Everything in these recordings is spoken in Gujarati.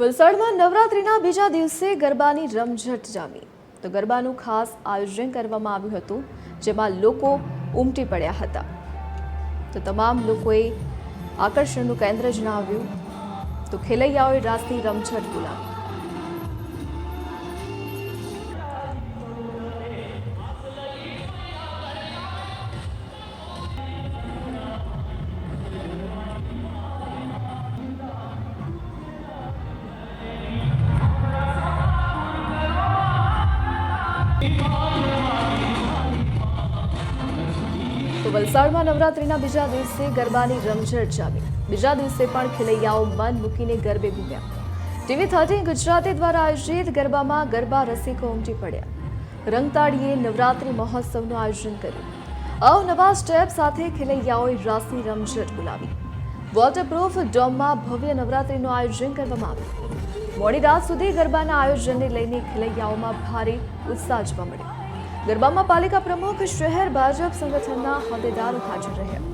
વલસાડમાં નવરાત્રિના બીજા દિવસે ગરબાની રમઝટ જામી. તો ગરબાનું ખાસ આયોજન કરવામાં આવ્યું હતું, જેમાં લોકો ઉમટી પડ્યા હતા. તો તમામ લોકોએ આકર્ષણનું કેન્દ્ર જણાવ્યું. તો ખેલૈયાઓએ રાસની રમઝટ બોલાવી. વલસાડમાં નવરાત્રિના બીજા દિવસે ગરબાની રમઝટ જામી બીજા દિવસે પણ ખેલૈયાઓ મન મૂકીને ગરબે ઘૂમ્યા ટીવી થર્ટીન ગુજરાતી દ્વારા આયોજિત ગરબામાં ગરબા રસિકો ઉમટી પડ્યા. રંગતાળીએ નવરાત્રિ મહોત્સવનું આયોજન કર્યું. અવનવા સ્ટેપ સાથે ખેલૈયાઓએ રાસની રમઝટ બોલાવી. વોટરપ્રૂફ ડોમમાં ભવ્ય નવરાત્રિનું આયોજન કરવામાં આવ્યું. મોડી રાત સુધી ગરબાના આયોજનને લઈને ખેલૈયાઓમાં ભારે ઉત્સાહ જોવા મળ્યો. ગરબામાં પાલિકા પ્રમુખ શહેર ભાજપ સંગઠનના હોદ્દેદારો હાજર રહ્યા.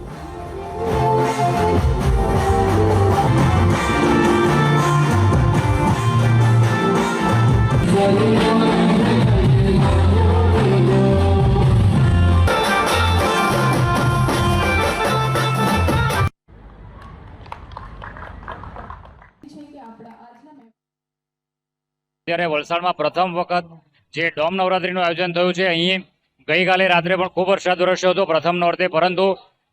ત્યારે વલસાડમાં પ્રથમ વખત જે ડોમ નવરાત્રીનું આયોજન થયું છે, અહીં ગઈકાલે રાત્રે પણ ખૂબ વરસાદ વરસ્યો હતો પ્રથમ નોરતે, પરંતુ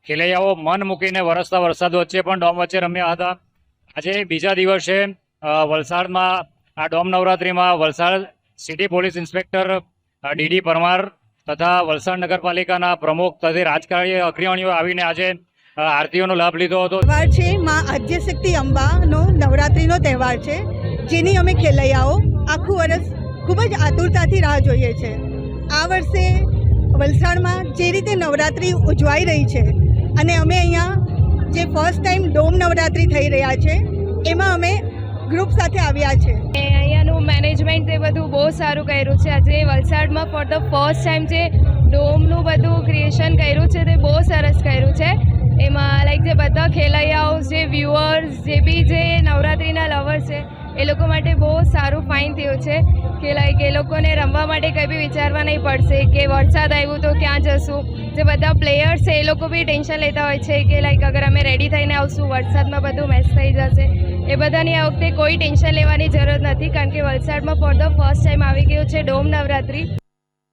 ખેલૈયાઓ મન મૂકીને વરસતા વરસાદ વચ્ચે પણ ડોમ વચ્ચે રમ્યા હતા. આજે બીજા દિવસે વલસાડમાં, આ ડોમ નવરાત્રીમાં Valsad city police inspector DD Parmar તથા વલસાડ નગરપાલિકાના પ્રમુખ તથા રાજકારણી અગ્રણીઓ આવીને આજે આરતીઓનો લાભ લીધો હતો. તહેવાર છે, માં આદ્યશક્તિ અંબાનો નવરાત્રિનો તહેવાર છે, જેની અમે ખેલૈયાઓ આખું વર્ષ ખૂબ જ આતુરતાથી રાહ જોઈએ છે. આ વર્ષે વલસાડમાં જે રીતે નવરાત્રિ ઉજવાઈ રહી છે અને અમે અહીંયા જે ફર્સ્ટ ટાઈમ ડોમ નવરાત્રિ થઈ રહ્યા છે, એમાં અમે ગ્રુપ સાથે આવ્યા છે. અહીંયાનું મેનેજમેન્ટ એ બધું બહુ સારું કર્યું છે. આજે વલસાડમાં ફોર ધ ફર્સ્ટ ટાઈમ જે ડોમનું બધું ક્રિએશન કર્યું છે તે બહુ સરસ કર્યું છે. એમાં લાઈક જે બધા ખેલૈયાઓ, જે વ્યુઅર્સ જે બી જે નવરાત્રિના લવર છે એ લોકો માટે બહુ સારું ફાઇન થયું છે કે લાઈક એ લોકોને રમવા માટે કંઈ બી વિચારવા નહીં પડશે કે વરસાદ આવ્યું તો ક્યાં જશું. જે બધા પ્લેયર્સ છે એ લોકો બી ટેન્શન લેતા હોય છે કે લાઈક અગર અમે રેડી થઈને આવશું, વરસાદમાં બધું મેચ થઈ જશે. એ બધાની આ વખતે કોઈ ટેન્શન લેવાની જરૂર નથી કારણ કે વલસાડમાં ફોર ધ ફર્સ્ટ ટાઈમ આવી ગયું છે ડોમ નવરાત્રિ.